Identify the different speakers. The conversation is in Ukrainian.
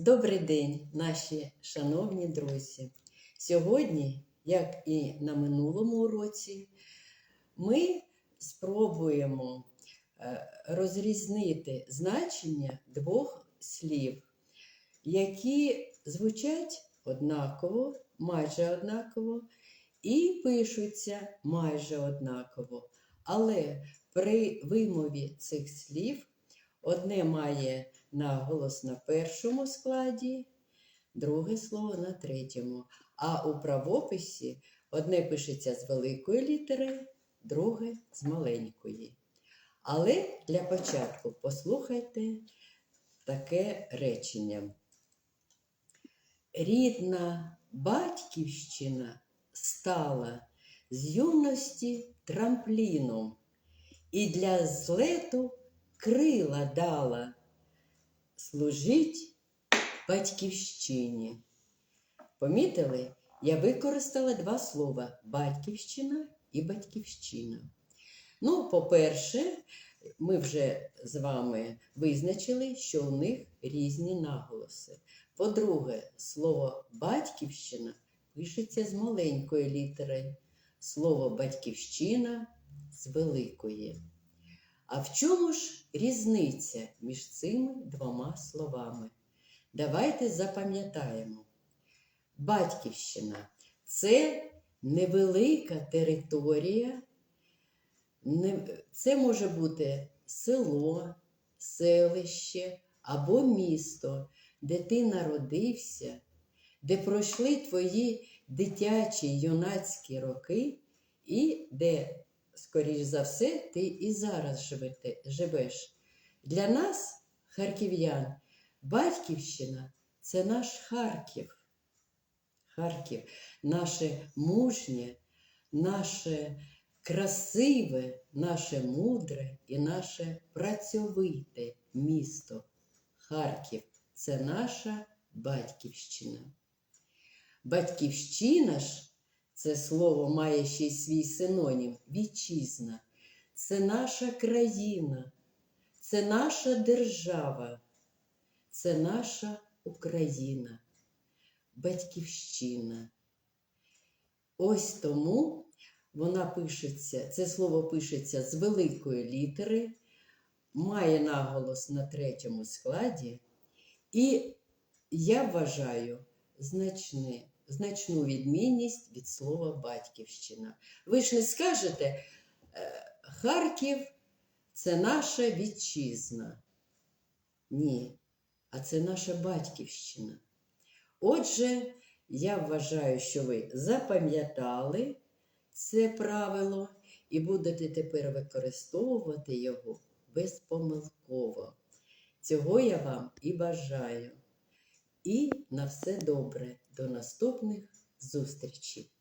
Speaker 1: Добрий день, наші шановні друзі. Сьогодні, як і на минулому уроці, ми спробуємо е, розрізнити значення двох слів, які звучать однаково, майже однаково, і пишуться майже однаково. Але при вимові цих слів одне має наголос на першому складі, друге слово на третьому. А у правописі одне пишеться з великої літери, друге з маленької. Але для початку послухайте таке речення. Рідна батьківщина стала з юності трампліном і для злету крила дала служить батьківщині. Помітили? Я використала два слова батьківщина і батьківщина. Ну, по-перше, ми вже з вами визначили, що у них різні наголоси. По-друге, слово батьківщина пишеться з маленької літери, слово батьківщина з великої. А в чому ж різниця між цими двома словами? Давайте запам'ятаємо. Батьківщина це невелика територія, це може бути село, селище або місто, де ти народився, де пройшли твої дитячі юнацькі роки, і де скоріш за все, ти і зараз живеш. Для нас, харків'ян, батьківщина це наш Харків. Харків, наше мужнє, наше красиве, наше мудре і наше працьовите місто. Харків це наша батьківщина. Батьківщина ж це слово має ще й свій синонім вітчизна. Це наша країна, це наша держава, це наша Україна, батьківщина. Ось тому вона пишеться, це слово пишеться з великої літери, має наголос на третьому складі, і я вважаю значне значну відмінність від слова батьківщина. Ви ж не скажете, е, Харків це наша вітчизна. Ні, а це наша батьківщина. Отже, я вважаю, що ви запам'ятали це правило і будете тепер використовувати його безпомилково. Цього я вам і бажаю. І на все добре. До наступних зустрічей!